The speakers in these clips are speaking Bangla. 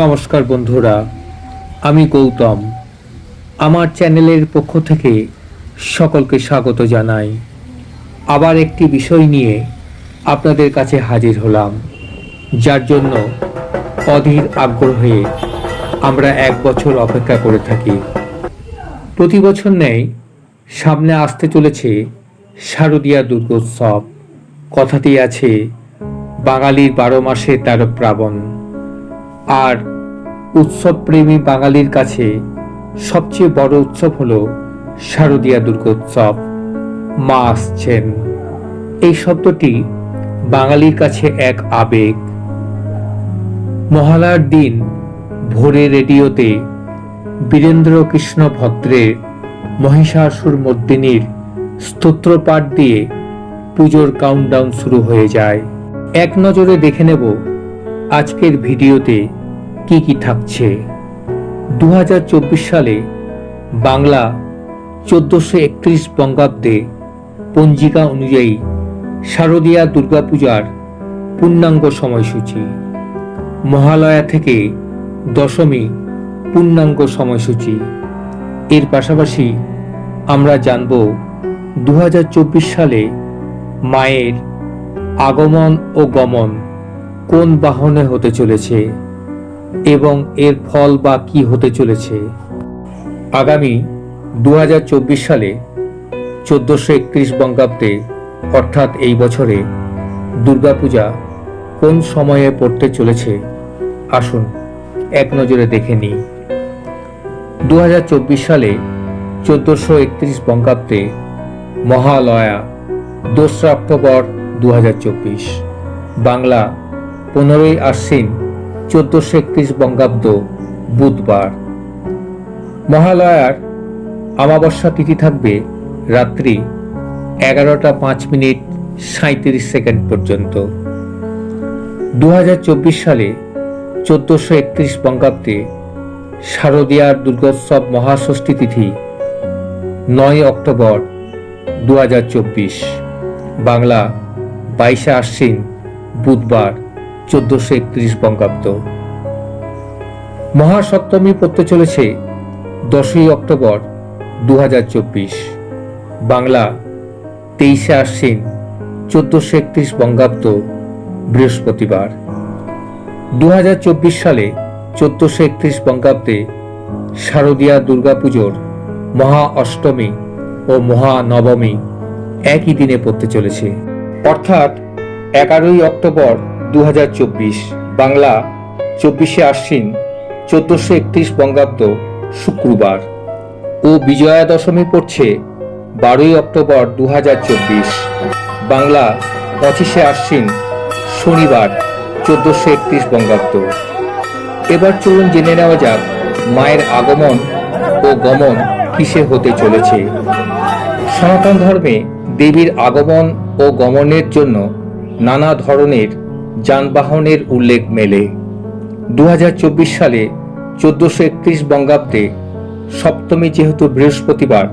নমস্কার বন্ধুরা, আমি গৌতম। আমার চ্যানেলের পক্ষ থেকে সকলকে স্বাগত জানাই। আবার একটি বিষয় নিয়ে আপনাদের কাছে হাজির হলাম, যার জন্য অধীর আগ্রহে আমরা এক বছর অপেক্ষা করে থাকি। প্রতি বছর নেই, সামনে আসতে চলেছে শারদীয়া দুর্গোৎসব। কথাটি আছে, বাঙালির বারো মাসে তেরো প্রাবণ। আর উৎসবপ্রেমী বাঙালির কাছে সবচেয়ে বড় উৎসব হলো শারদীয়া দুর্গোৎসব। মা আসছেন। এই শব্দটি বাঙালির কাছে এক আবেগ। মহালয়ার দিন ভোরে রেডিওতে বীরেন্দ্র কৃষ্ণ ভদ্রের মহিষাসুর মর্দিনীর স্তোত্রপাঠ দিয়ে পুজোর কাউন্টডাউন শুরু হয়ে যায়। এক নজরে দেখে নেব আজকের ভিডিওতে কি কি থাকছে? দু হাজার চব্বিশ সালে বাংলা চোদ্দশো একত্রিশ বঙ্গাব্দে পঞ্জিকা অনুযায়ী শারদীয়া দুর্গাপূজার পূর্ণাঙ্গ সময়সূচি। মহালয়া থেকে দশমী পূর্ণাঙ্গ সময়সূচি। এর পাশাপাশি আমরা জানব দু হাজার চব্বিশ সালে মায়ের আগমন ও গমন। কোন বাহনে হতে চলেছে এবং এর ফল বা কি হতে চলেছে? আগামী দু হাজার চব্বিশ সালে চোদ্দোশো একত্রিশ বঙ্গাব্দে, অর্থাৎ এই বছরে, দুর্গাপূজা কোন সময়ে পড়তে চলেছে? আসুন এক নজরে দেখে নিই। দু হাজার চব্বিশ সালে চোদ্দোশো একত্রিশ বঙ্গাব্দে, মহালয়া, দোসরা অক্টোবর দু হাজার চব্বিশ, বাংলা পনেরোই আশ্বিন, চোদ্দশো একত্রিশ বঙ্গাব্দ, বুধবার। মহালয়ার অমাবস্যা তিথি থাকবে রাত্রি এগারোটা পাঁচ মিনিট সাঁত্রিশ সেকেন্ড পর্যন্ত। দু হাজার চব্বিশ সালে চোদ্দশো একত্রিশ বঙ্গাব্দে শারদীয়ার দুর্গোৎসব মহাষষ্ঠী তিথি, নয় অক্টোবর দু হাজার চব্বিশ। বাংলা, বাইশে আশ্বিন, বুধবার। চোদ্দশো একত্রিশ বঙ্গাব্দ। মহাসপ্তমী পড়তে চলেছে দশই অক্টোবর দু হাজার চব্বিশ। বাংলা, তেইশে আশ্বিন চোদ্দশো একত্রিশ বঙ্গাব্দ, বৃহস্পতিবার। দু হাজার চব্বিশ সালে চোদ্দশো একত্রিশ বঙ্গাব্দে শারদীয়া দুর্গাপুজোর মহা অষ্টমী ও মহানবমী একই দিনে পড়তে চলেছে। অর্থাৎ এগারোই অক্টোবর দু হাজার চব্বিশ, বাংলা চব্বিশে আশ্বিন, চোদ্দশো একত্রিশ বঙ্গাব্দ শুক্রবার ও বিজয়া দশমী পড়ছে বারোই অক্টোবর দু হাজার চব্বিশ, বাংলা পঁচিশে আশ্বিন, শনিবার চোদ্দশো একত্রিশ বঙ্গাব্দ। এবার চলুন জেনে নেওয়া যাক মায়ের আগমন ও গমন কিসে হতে চলেছে। সনাতন ধর্মে দেবীর আগমন ও গমনের জন্য নানা ধরনের যানবাহনের উল্লেখ মেলে। দু হাজার চব্বিশ সালে চোদ্দশো একত্রিশ বঙ্গাব্দে সপ্তমী যেহেতু বৃহস্পতিবার,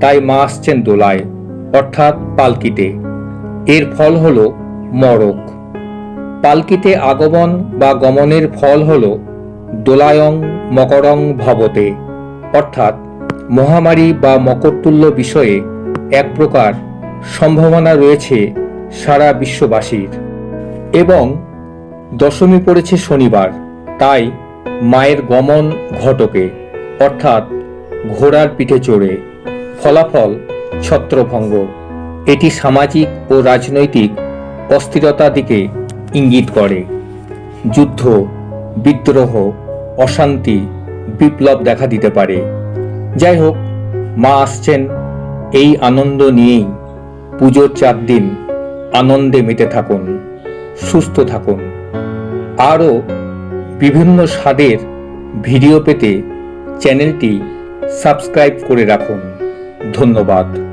তাই মা আসছেন দোলায়, অর্থাৎ পালকিতে। এর ফল হল মরক পালকিতে আগমন বা গমনের ফল হল দোলায়ং মকরং ভবতে, অর্থাৎ মহামারী বা মকরতুল্য বিষয়ে এক প্রকার সম্ভাবনা রয়েছে সারা বিশ্ববাসীর। এবং দশমী পড়েছে শনিবার, তাই মায়ের গমন ঘটকে, অর্থাৎ ঘোড়ার পিঠে চড়ে। ফলাফল ছত্রভঙ্গ। এটি সামাজিক ও রাজনৈতিক অস্থিরতা দিকে ইঙ্গিত করে। যুদ্ধ, বিদ্রোহ, অশান্তি, বিপ্লব দেখা দিতে পারে। যাই হোক, মা আসছেন এই আনন্দ নিয়েই। পুজোর চার দিন আনন্দে মেতে থাকুন। সুস্থ থাকুন। আরও বিভিন্ন স্বাদের ভিডিও পেতে চ্যানেলটি সাবস্ক্রাইব করে রাখুন। ধন্যবাদ।